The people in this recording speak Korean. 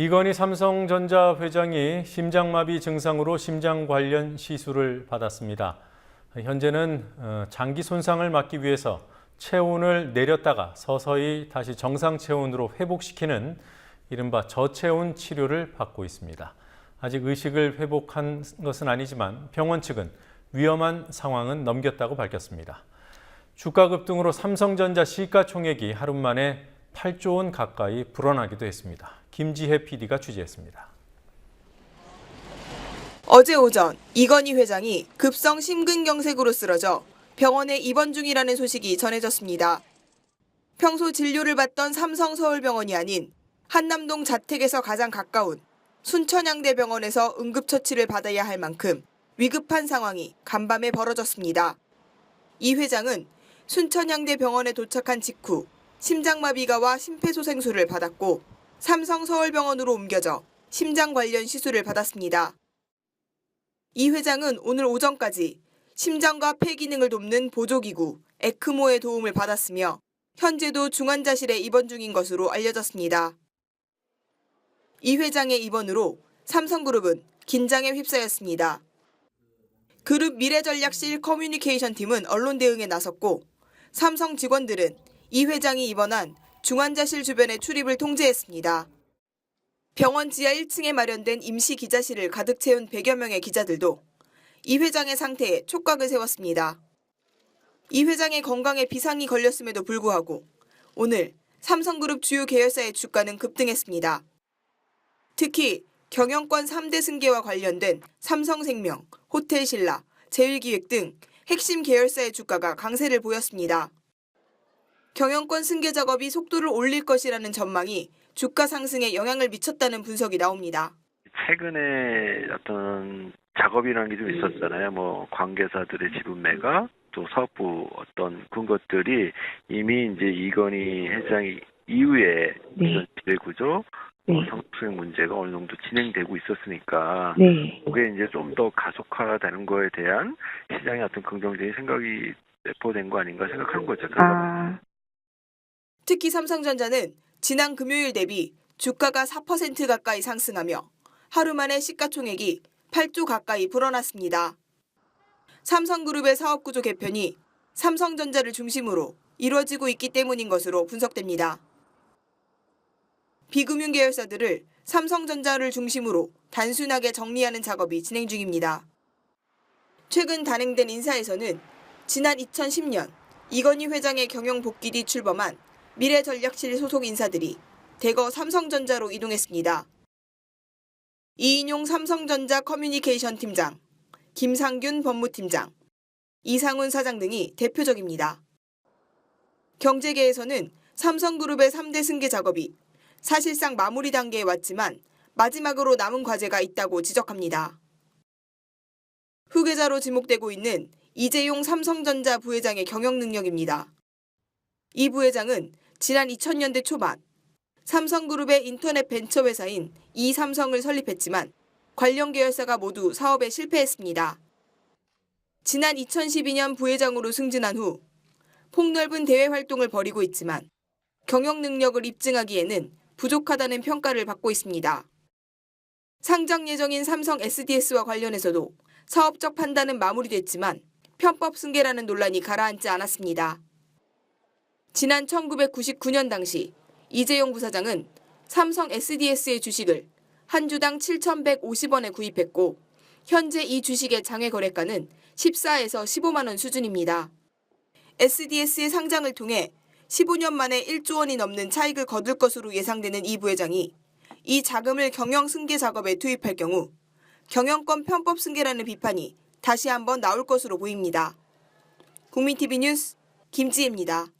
이건희 삼성전자 회장이 심장마비 증상으로 심장 관련 시술을 받았습니다. 현재는 어, 장기 손상을 막기 위해서 체온을 내렸다가 서서히 다시 정상 체온으로 회복시키는 이른바 저체온 치료를 받고 있습니다. 아직 의식을 회복한 것은 아니지만 병원 측은 위험한 상황은 넘겼다고 밝혔습니다. 주가 급등으로 삼성전자 시가총액이 하루 만에 8조 원 가까이 불어나기도 했습니다. 김지혜 PD가 취재했습니다. 어제 오전 이건희 회장이 급성 심근경색으로 쓰러져 병원에 입원 중이라는 소식이 전해졌습니다. 평소 진료를 받던 삼성서울병원이 아닌 한남동 자택에서 가장 가까운 순천향대병원에서 응급처치를 받아야 할 만큼 위급한 상황이 간밤에 벌어졌습니다. 이 회장은 순천향대병원에 도착한 직후 심장마비가 와 심폐소생술을 받았고 삼성서울병원으로 옮겨져 심장 관련 시술을 받았습니다. 이 회장은 오늘 오전까지 심장과 폐 기능을 돕는 보조기구 에크모의 도움을 받았으며 현재도 중환자실에 입원 중인 것으로 알려졌습니다. 이 회장의 입원으로 삼성그룹은 긴장에 휩싸였습니다. 그룹 미래전략실 커뮤니케이션 팀은 언론 대응에 나섰고 삼성 직원들은 이 회장이 입원한 중환자실 주변의 출입을 통제했습니다. 병원 지하 1층에 마련된 임시 기자실을 가득 채운 100여 명의 기자들도 이 회장의 상태에 촉각을 세웠습니다. 이 회장의 건강에 비상이 걸렸음에도 불구하고 오늘 삼성그룹 주요 계열사의 주가는 급등했습니다. 특히 경영권 3대 승계와 관련된 삼성생명, 호텔신라, 제일기획 등 핵심 계열사의 주가가 강세를 보였습니다. 경영권 승계 작업이 속도를 올릴 것이라는 전망이 주가 상승에 영향을 미쳤다는 분석이 나옵니다. 최근에 어떤 작업이라는 게 좀 있었잖아요. 뭐 관계사들의 지분 매각, 또 사업부 어떤 그런 것들이 이미 이제 이건희 회장 이후에 네. 이런 지배 구조, 네. 어, 성수행 문제가 어느 정도 진행되고 있었으니까 네. 그게 이제 좀 더 가속화되는 거에 대한 시장의 어떤 긍정적인 생각이 내포된 거 아닌가 생각하는 거죠. 아, 특히 삼성전자는 지난 금요일 대비 주가가 4% 가까이 상승하며 하루 만에 시가총액이 8조 가까이 불어났습니다. 삼성그룹의 사업구조 개편이 삼성전자를 중심으로 이루어지고 있기 때문인 것으로 분석됩니다. 비금융 계열사들을 삼성전자를 중심으로 단순하게 정리하는 작업이 진행 중입니다. 최근 단행된 인사에서는 지난 2010년 이건희 회장의 경영 복귀 뒤 출범한 미래전략실 소속 인사들이 대거 삼성전자로 이동했습니다. 이인용 삼성전자 커뮤니케이션 팀장, 김상균 법무팀장, 이상훈 사장 등이 대표적입니다. 경제계에서는 삼성그룹의 3대 승계 작업이 사실상 마무리 단계에 왔지만 마지막으로 남은 과제가 있다고 지적합니다. 후계자로 지목되고 있는 이재용 삼성전자 부회장의 경영 능력입니다. 이 부회장은 지난 2000년대 초반 삼성그룹의 인터넷 벤처 회사인 이삼성을 설립했지만 관련 계열사가 모두 사업에 실패했습니다. 지난 2012년 부회장으로 승진한 후 폭넓은 대외 활동을 벌이고 있지만 경영 능력을 입증하기에는 부족하다는 평가를 받고 있습니다. 상장 예정인 삼성 SDS와 관련해서도 사업적 판단은 마무리됐지만 편법 승계라는 논란이 가라앉지 않았습니다. 지난 1999년 당시 이재용 부사장은 삼성 SDS의 주식을 한 주당 7,150원에 구입했고 현재 이 주식의 장외 거래가는 14에서 15만 원 수준입니다. SDS의 상장을 통해 15년 만에 1조 원이 넘는 차익을 거둘 것으로 예상되는 이 부회장이 이 자금을 경영 승계 작업에 투입할 경우 경영권 편법 승계라는 비판이 다시 한번 나올 것으로 보입니다. 국민TV 뉴스 김지혜입니다.